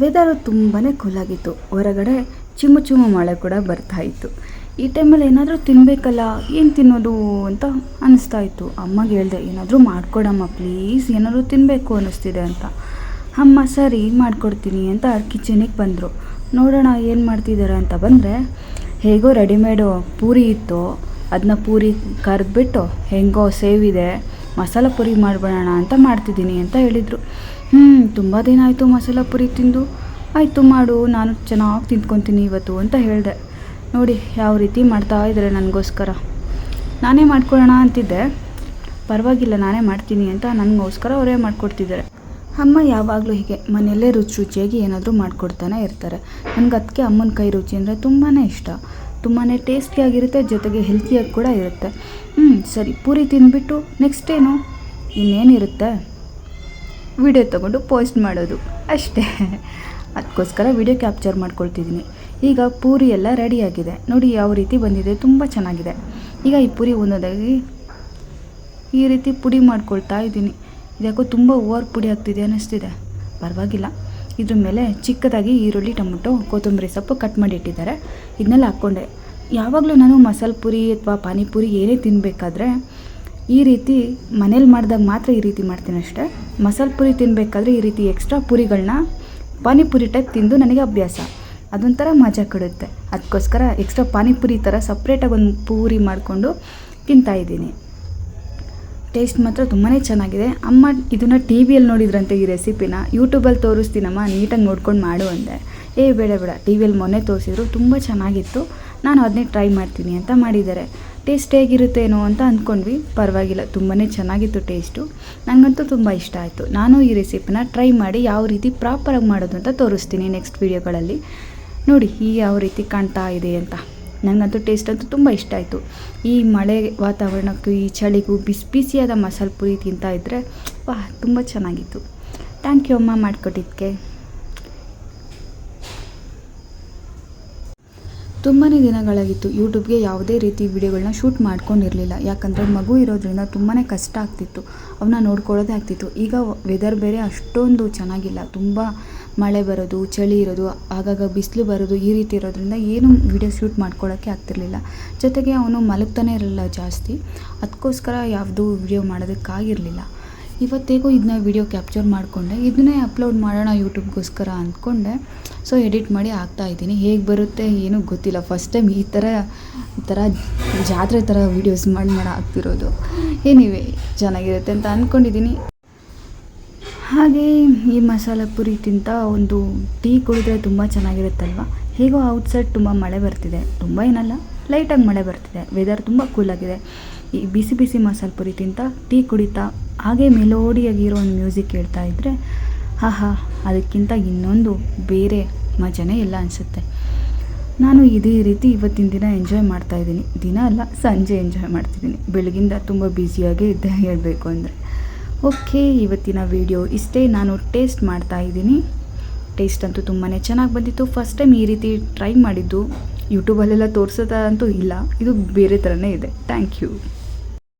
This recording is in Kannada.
ವೆದರು ತುಂಬಾ ಕೂಲಾಗಿತ್ತು ಹೊರಗಡೆ ಚಿಮ್ಮು ಚಿಮ್ಮು ಮಳೆ ಕೂಡ ಬರ್ತಾ ಇತ್ತು. ಈ ಟೈಮಲ್ಲಿ ಏನಾದರೂ ತಿನ್ನಬೇಕಲ್ಲ ಏನು ತಿನ್ನೋದು ಅಂತ ಅನ್ನಿಸ್ತಾ ಇತ್ತು. ಅಮ್ಮಗೆ ಹೇಳಿದೆ, ಏನಾದರೂ ಮಾಡಿಕೊಡಮ್ಮ ಪ್ಲೀಸ್ ಏನಾದರೂ ತಿನ್ನಬೇಕು ಅನ್ನಿಸ್ತಿದೆ ಅಂತ. ಅಮ್ಮ, ಸರಿ, ಮಾಡಿಕೊಡ್ತೀನಿ ಅಂತ ಕಿಚನಿಗೆ ಬಂದರು. ನೋಡೋಣ, ಏನು ಮಾಡ್ತಿದ್ದಾರೆ ಅಂತ ಬಂದರೆ, ಹೇಗೋ ರೆಡಿಮೇಡು ಪೂರಿ ಇತ್ತು. ಅದನ್ನ ಪೂರಿ ಕರೆದ್ಬಿಟ್ಟು, ಹೆಂಗೋ ಸೇವಿದೆ. ಮಸಾಲ ಪುರಿ ಮಾಡಿಬಿಡೋಣ ಅಂತ ಮಾಡ್ತಿದ್ದೀನಿ ಅಂತ ಹೇಳಿದರು. ಹ್ಞೂ ತುಂಬ ದಿನ ಆಯಿತು ಮಸಾಲ ಪುರಿ ತಿಂದು. ಆಯಿತು ಮಾಡು, ನಾನು ಚೆನ್ನಾಗಿ ತಿಂದ್ಕೊತೀನಿ ಇವತ್ತು ಅಂತ ಹೇಳಿದೆ. ನೋಡಿ, ಯಾವ ರೀತಿ ಮಾಡ್ತಾ ಇದ್ದಾರೆ ನನಗೋಸ್ಕರ. ನಾನೇ ಮಾಡ್ಕೊಳ್ಳೋಣ ಅಂತಿದ್ದೆ. ಪರವಾಗಿಲ್ಲ, ನಾನೇ ಮಾಡ್ತೀನಿ ಅಂತ ನನಗೋಸ್ಕರ ಅವರೇ ಮಾಡಿಕೊಡ್ತಿದ್ದಾರೆ. ಅಮ್ಮ ಯಾವಾಗಲೂ ಹೀಗೆ, ಮನೆಯಲ್ಲೇ ರುಚಿ ರುಚಿಯಾಗಿ ಏನಾದರೂ ಮಾಡಿಕೊಡ್ತಾನೆ ಇರ್ತಾರೆ. ನನಗೆ ಅದಕ್ಕೆ ಅಮ್ಮನ ಕೈ ರುಚಿ ಅಂದರೆ ತುಂಬಾ ಇಷ್ಟ. ತುಂಬಾ ಟೇಸ್ಟಿಯಾಗಿರುತ್ತೆ, ಜೊತೆಗೆ ಹೆಲ್ತಿಯಾಗಿ ಕೂಡ ಇರುತ್ತೆ. ಹ್ಞೂ ಸರಿ, ಪೂರಿ ತಿಂದುಬಿಟ್ಟು ನೆಕ್ಸ್ಟ್ ಏನು? ಇನ್ನೇನಿರುತ್ತೆ? ವಿಡಿಯೋ ತೊಗೊಂಡು ಪೋಸ್ಟ್ ಮಾಡೋದು. ಅಷ್ಟೇ. ಅದಕ್ಕೋಸ್ಕರ ವಿಡಿಯೋ ಕ್ಯಾಪ್ಚರ್ ಮಾಡ್ಕೊಳ್ತಿದ್ದೀನಿ. ಈಗ ಪೂರಿ ಎಲ್ಲ ರೆಡಿಯಾಗಿದೆ ನೋಡಿ, ಯಾವ ರೀತಿ ಬಂದಿದೆ, ತುಂಬ ಚೆನ್ನಾಗಿದೆ. ಈಗ ಈ ಪೂರಿ ಒಂದೊಂದಾಗಿ ಈ ರೀತಿ ಪುಡಿ ಮಾಡ್ಕೊಳ್ತಾ ಇದ್ದೀನಿ. ಇದ್ಯಾಕೋ ತುಂಬ ಓವರ್ ಪುಡಿ ಆಗ್ತಿದೆ ಅನ್ನಿಸ್ತಿದೆ. ಪರವಾಗಿಲ್ಲ. ಇದ್ರ ಮೇಲೆ ಚಿಕ್ಕದಾಗಿ ಈರುಳ್ಳಿ, ಟೊಮೊಟೊ, ಕೊತ್ತಂಬರಿ ಸೊಪ್ಪು ಕಟ್ ಮಾಡಿ ಇಟ್ಟಿದ್ದಾರೆ. ಇದನ್ನೆಲ್ಲ ಹಾಕ್ಕೊಂಡೆ. ಯಾವಾಗಲೂ ನಾನು ಮಸಾಲೆ ಪುರಿ ಅಥವಾ ಪಾನಿಪುರಿ ಏನೇ ತಿನ್ನಬೇಕಾದ್ರೆ ಈ ರೀತಿ ಮನೇಲಿ ಮಾಡಿದಾಗ ಮಾತ್ರ ಈ ರೀತಿ ಮಾಡ್ತೀನಿ ಅಷ್ಟೇ. ಮಸಾಲೆ ಪುರಿ ತಿನ್ನಬೇಕಾದ್ರೆ ಈ ರೀತಿ ಎಕ್ಸ್ಟ್ರಾ ಪುರಿಗಳನ್ನ ಪಾನಿಪುರಿ ಟೈಪ್ ತಿಂದು ನನಗೆ ಅಭ್ಯಾಸ. ಅದೊಂಥರ ಮಜಾ ಕೊಡುತ್ತೆ. ಅದಕ್ಕೋಸ್ಕರ ಎಕ್ಸ್ಟ್ರಾ ಪಾನಿಪುರಿ ಥರ ಸಪ್ರೇಟಾಗಿ ಒಂದು ಪೂರಿ ಮಾಡಿಕೊಂಡು ತಿಂತಾಯಿದ್ದೀನಿ ಟೇಸ್ಟ್ ಮಾತ್ರ ತುಂಬಾ ಚೆನ್ನಾಗಿದೆ. ಅಮ್ಮ ಇದನ್ನು ಟಿ ವಿಯಲ್ಲಿ ನೋಡಿದ್ರಂತೆ ಈ ರೆಸಿಪಿನ ಯೂಟ್ಯೂಬಲ್ಲಿ ತೋರಿಸ್ತೀನಮ್ಮ, ನೀಟಾಗಿ ನೋಡ್ಕೊಂಡು ಮಾಡು ಅಂದೆ. ಏ, ಬೇಡ ಬೇಡ. ಟಿ ವಿಯಲ್ಲಿ ಮೊನ್ನೆ ತೋರಿಸಿದ್ರು, ತುಂಬ ಚೆನ್ನಾಗಿತ್ತು. ನಾನು ಅದನ್ನೇ ಟ್ರೈ ಮಾಡ್ತೀನಿ ಅಂತ ಮಾಡಿದ್ದಾರೆ. ಟೇಸ್ಟ್ ಹೇಗಿರುತ್ತೇನೋ ಅಂತ ಅಂದ್ಕೊಂಡ್ವಿ. ಪರವಾಗಿಲ್ಲ ತುಂಬಾ ಚೆನ್ನಾಗಿತ್ತು ಟೇಸ್ಟು ನನಗಂತೂ ತುಂಬ ಇಷ್ಟ ಆಯಿತು. ನಾನು ಈ ರೆಸಿಪಿನ ಟ್ರೈ ಮಾಡಿ ಯಾವ ರೀತಿ ಪ್ರಾಪರಾಗಿ ಮಾಡೋದು ಅಂತ ತೋರಿಸ್ತೀನಿ ನೆಕ್ಸ್ಟ್ ವೀಡಿಯೋಗಳಲ್ಲಿ ನೋಡಿ ಈ ಯಾವ ರೀತಿ ಕಾಣ್ತಾ ಇದೆ ಅಂತ. ನನಗಂತೂ ಟೇಸ್ಟ್ ಅಂತೂ ತುಂಬ ಇಷ್ಟ ಆಯಿತು. ಈ ಮಳೆ ವಾತಾವರಣಕ್ಕೂ, ಈ ಚಳಿಗೂ ಬಿಸಿ ಬಿಸಿಯಾದ ಮಸಾಲೆ ಪುರಿ ತಿಂತಾ ಇದ್ದರೆ ವಾಹ್, ತುಂಬ ಚೆನ್ನಾಗಿತ್ತು. ಥ್ಯಾಂಕ್ ಯು ಅಮ್ಮ ಮಾಡಿಕೊಟ್ಟಿದ್ದಕ್ಕೆ. ತುಂಬಾ ದಿನಗಳಾಗಿತ್ತು. ಯೂಟ್ಯೂಬ್ಗೆ ಯಾವುದೇ ರೀತಿ ವಿಡಿಯೋಗಳನ್ನ ಶೂಟ್ ಮಾಡ್ಕೊಂಡಿರಲಿಲ್ಲ. ಯಾಕಂದರೆ ಮಗು ಇರೋದ್ರಿಂದ ತುಂಬಾ ಕಷ್ಟ ಆಗ್ತಿತ್ತು. ಅವನ್ನ ನೋಡ್ಕೊಳ್ಳೋದೇ ಆಗ್ತಿತ್ತು. ಈಗ ವೆದರ್ ಬೇರೆ ಅಷ್ಟೊಂದು ಚೆನ್ನಾಗಿಲ್ಲ. ತುಂಬ ಮಳೆ ಬರೋದು, ಚಳಿ ಇರೋದು, ಆಗಾಗ ಬಿಸಿಲು ಬರೋದು ಈ ರೀತಿ ಇರೋದ್ರಿಂದ ಏನು ವಿಡಿಯೋ ಶೂಟ್ ಮಾಡ್ಕೊಳ್ಳೋಕ್ಕೆ ಆಗ್ತಿರಲಿಲ್ಲ. ಜೊತೆಗೆ ಅವನು ಮಲಗ್ತಾನೆ ಇರಲಿಲ್ಲ ಜಾಸ್ತಿ. ಅದಕ್ಕೋಸ್ಕರ ಯಾವುದೂ ವಿಡಿಯೋ ಮಾಡೋದಕ್ಕಾಗಿರಲಿಲ್ಲ. ಇವತ್ತೇಗೋ ಇದನ್ನ ವಿಡಿಯೋ ಕ್ಯಾಪ್ಚರ್ ಮಾಡಿಕೊಂಡೆ. ಇದನ್ನೇ ಅಪ್ಲೋಡ್ ಮಾಡೋಣ ಯೂಟ್ಯೂಬ್ಗೋಸ್ಕರ ಅಂದ್ಕೊಂಡೆ. ಸೊ ಎಡಿಟ್ ಮಾಡಿ ಆಗ್ತಾ ಇದ್ದೀನಿ. ಹೇಗೆ ಬರುತ್ತೆ ಏನೂ ಗೊತ್ತಿಲ್ಲ. ಫಸ್ಟ್ ಟೈಮ್ ಈ ಥರ ಈ ಥರ ಜಾತ್ರೆ ಥರ ವೀಡಿಯೋಸ್ ಮಾಡಿ ಮಾಡಿ ಹಾಕ್ತಿರೋದು. ಏನಿವೆ ಚೆನ್ನಾಗಿರುತ್ತೆ ಅಂತ ಅಂದ್ಕೊಂಡಿದ್ದೀನಿ ಹಾಗೆ ಈ ಮಸಾಲೆ ಪುರಿ ತಿಂತ ಒಂದು ಟೀ ಕುಡಿದ್ರೆ ತುಂಬ ಚೆನ್ನಾಗಿರುತ್ತಲ್ವ? ಹೇಗೋ ಔಟ್ಸೈಡ್ ತುಂಬ ಮಳೆ ಬರ್ತಿದೆ. ತುಂಬ ಏನಲ್ಲ. ಲೈಟಾಗಿ ಮಳೆ ಬರ್ತಿದೆ. ವೆದರ್ ತುಂಬ ಕೂಲಾಗಿದೆ ಈ ಬಿಸಿ ಬಿಸಿ ಮಸಾಲೆ ಪುರಿ ತಿಂತ, ಟೀ ಕುಡಿತಾ, ಹಾಗೆ ಮೆಲೋಡಿಯಾಗಿರೋ ಒಂದು ಮ್ಯೂಸಿಕ್ ಕೇಳ್ತಾ ಇದ್ದರೆ ಆಹಾ, ಅದಕ್ಕಿಂತ ಇನ್ನೊಂದು ಬೇರೆ ಮಜನೇ ಇಲ್ಲ ಅನಿಸುತ್ತೆ. ನಾನು ಇದೇ ರೀತಿ ಇವತ್ತಿನ ದಿನ ಎಂಜಾಯ್ ಮಾಡ್ತಾ ಇದ್ದೀನಿ. ದಿನ ಅಲ್ಲ, ಸಂಜೆ ಎಂಜಾಯ್ ಮಾಡ್ತಿದ್ದೀನಿ. ಬೆಳಗಿಂದ ತುಂಬ ಬ್ಯುಸಿಯಾಗೇ ಇದ್ದೆ ಹೇಳಬೇಕು ಅಂದರೆ. ಓಕೆ ಇವತ್ತಿನ ವಿಡಿಯೋ ಇಷ್ಟೇ. ನಾನು ಟೇಸ್ಟ್ ಮಾಡ್ತಾ ಇದ್ದೀನಿ. ಟೇಸ್ಟ್ ಅಂತೂ ತುಂಬಾ ಚೆನ್ನಾಗಿ ಬಂದಿತ್ತು. ಫಸ್ಟ್ ಟೈಮ್ ಈ ರೀತಿ ಟ್ರೈ ಮಾಡಿದ್ದು. ಯೂಟ್ಯೂಬಲ್ಲೆಲ್ಲ ತೋರಿಸೋದಂತೂ ಇಲ್ಲ. ಇದು ಬೇರೆ ಥರನೇ ಇದೆ. Thank you